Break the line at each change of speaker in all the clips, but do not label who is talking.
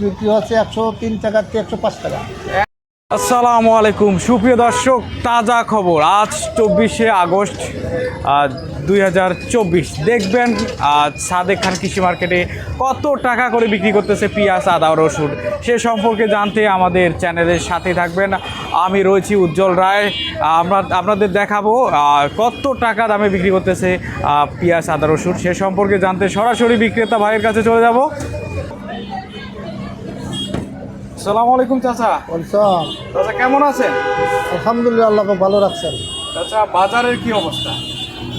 বিক্রি হচ্ছে একশো তিন টাকা একশো পাঁচ টাকা।
আসসালামু আলাইকুম। সুপ্রিয় দর্শক, তাজা খবর। আজ চব্বিশে আগস্ট দুই হাজার চব্বিশ। দেখবেন সাদেক খান কৃষি মার্কেটে কত টাকা করে বিক্রি করতেছে পেঁয়াজ, আদা, রসুন। সে সম্পর্কে জানতে আমাদের চ্যানেলের সাথে থাকবেন। আমি রয়েছি উজ্জ্বল রায়। আমরা, আপনাদের দেখাবো কত টাকা দামে বিক্রি করতেছে পেঁয়াজ, আদা, রসুন। সে সম্পর্কে জানতে সরাসরি বিক্রেতা ভাইয়ের কাছে চলে যাব। সালামু আলাইকুম চাচা।
বলছাম
চাচা কেমন আছেন?
আলহামদুলিল্লাহ আল্লাহ ভালো রাখছেন।
আচ্ছা বাজারের কি অবস্থা?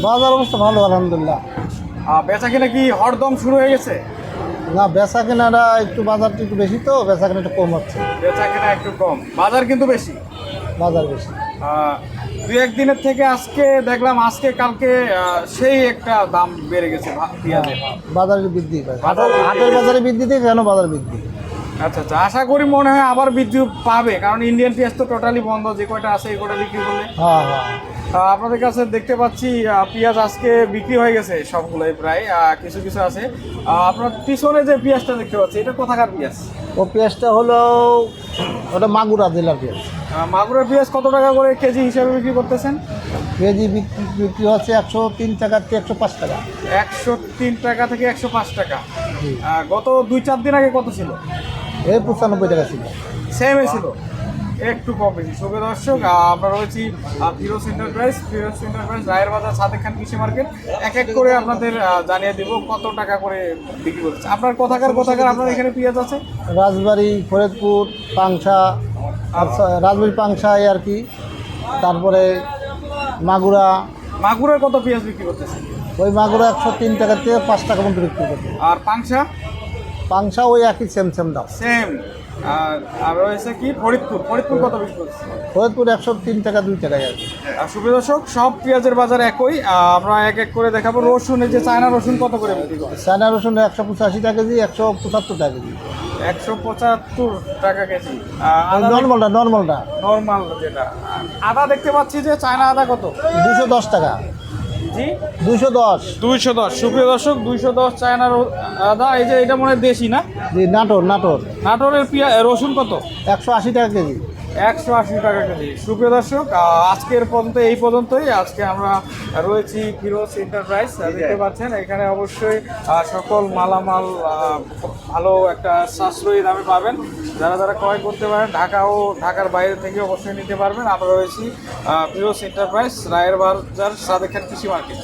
বাজার অবস্থা ভালো আলহামদুলিল্লাহ।
বেচা কিনা কি হরদম শুরু হয়ে গেছে?
না বেচা কেনাটা একটু বাজারটা একটু বেশি তো বেচা কেনা একটু কম হচ্ছে।
বেচা কিনা একটু কম। বাজার কিন্তু বেশি?
বাজার বেশি।
দুই একদিনের থেকে আজকে দেখলাম আজকে কালকে সেই একটা দাম বেড়ে গেছে পেঁয়াজের
বাজারে বৃদ্ধি
বাজারে
হাটের বাজারে বৃদ্ধি কেন বাজার বৃদ্ধি?
আচ্ছা আচ্ছা। আশা করি মনে হয় আবার বৃদ্ধি পাবে কারণ ইন্ডিয়ান পেঁয়াজ তো টোটালি বন্ধ যে কয়টা আছে এই কয়টা বিক্রি করলে।
হ্যাঁ হ্যাঁ।
আপনাদের কাছে দেখতে পাচ্ছি পেঁয়াজ আজকে বিক্রি হয়ে গেছে সবগুলোই প্রায় কিছু কিছু আছে। আপনার পিছনে যে পেঁয়াজটা দেখতে পাচ্ছি এটা কোথাকার পেঁয়াজ?
ও পেঁয়াজটা হলো ওটা মাগুরা জেলার পেঁয়াজ।
আহ, মাগুরের পেঁয়াজ কত টাকা করে কেজি হিসাবে বিক্রি করতেছেন?
কেজি বিক্রি বিক্রি হচ্ছে একশো তিন টাকা থেকে একশো পাঁচ টাকা।
একশো তিন টাকা থেকে একশো পাঁচ টাকা। গত দুই চার দিন আগে কত ছিল?
এই পঁচানব্বই টাকা ছিল।
সেমই ছিল। একটু কম বেশি। শুভ দর্শক আমরা রয়েছি ফিরোজ এন্টারপ্রাইজ ফিরোজ এন্টারপ্রাইজ রায়ের বাজার সাদেক খান কৃষি মার্কেট। এক এক করে আপনাদের জানিয়ে দিব কত টাকা করে বিক্রি করছে আপনার কোথাকার কোথাকার? আপনার এখানে পেঁয়াজ আছে?
রাজবাড়ি ফরিদপুর পাংশা রাজবাড়ি পাংশা এই আর কি। তারপরে মাগুরা।
মাগুরের কত পেঁয়াজ বিক্রি করতেছে
ওই মাগুরা একশো তিন টাকা থেকে পাঁচ টাকা মতো বিক্রি করতে
আর পাংশা?
পাংশা ওই একই সেম সেম দাম।
সেম আর আর রয়েছে কি? ফরিদপুর। ফরিদপুর কত বিক্রি করছে?
ফরিদপুর একশো তিন টাকা দুই টাকায় আর কি
আর সুপ্রিয় দর্শক সব পেঁয়াজের বাজার একই। আমরা এক এক করে দেখাবো রসুন এই যে চায়না রসুন কত করে বিক্রি করে?
চায়না রসুন একশো পঁচাশি টাকা কেজি একশো পঁচাত্তর টাকা কেজি।
একশো পঁচাত্তর টাকা কেজি।
নর্মালটা নর্মালটা।
নর্মাল যেটা। আদা দেখতে পাচ্ছি যে চায়না আদা কত?
দুশো দশ টাকা।
জি।
দুশো দশ।
দুইশো দশ। সুপ্রিয় দর্শক দুইশো দশ চায়নার আদা এই যে এটা মনে হয় দেশি না?
জি নাটোর নাটোর।
নাটোরের পিয়া রসুন কত?
একশো আশি টাকা কেজি।
একশো আশি টাকা কেজি। সুপ্রিয় দর্শক আজকের পর্যন্ত এই পর্যন্তই। আজকে আমরা রয়েছি ফিরোজ এন্টারপ্রাইজ দেখতে পাচ্ছেন, এখানে অবশ্যই সকল মালামাল ভালো একটা সাশ্রয়ী দামে পাবেন। যারা যারা ক্রয় করতে পারেন, ঢাকা ও ঢাকার বাইরে থেকে অবশ্যই নিতে পারবেন। আমরা রয়েছি ফিরোজ এন্টারপ্রাইজ, রায়ের বাজার সাদেক কৃষি মার্কেট।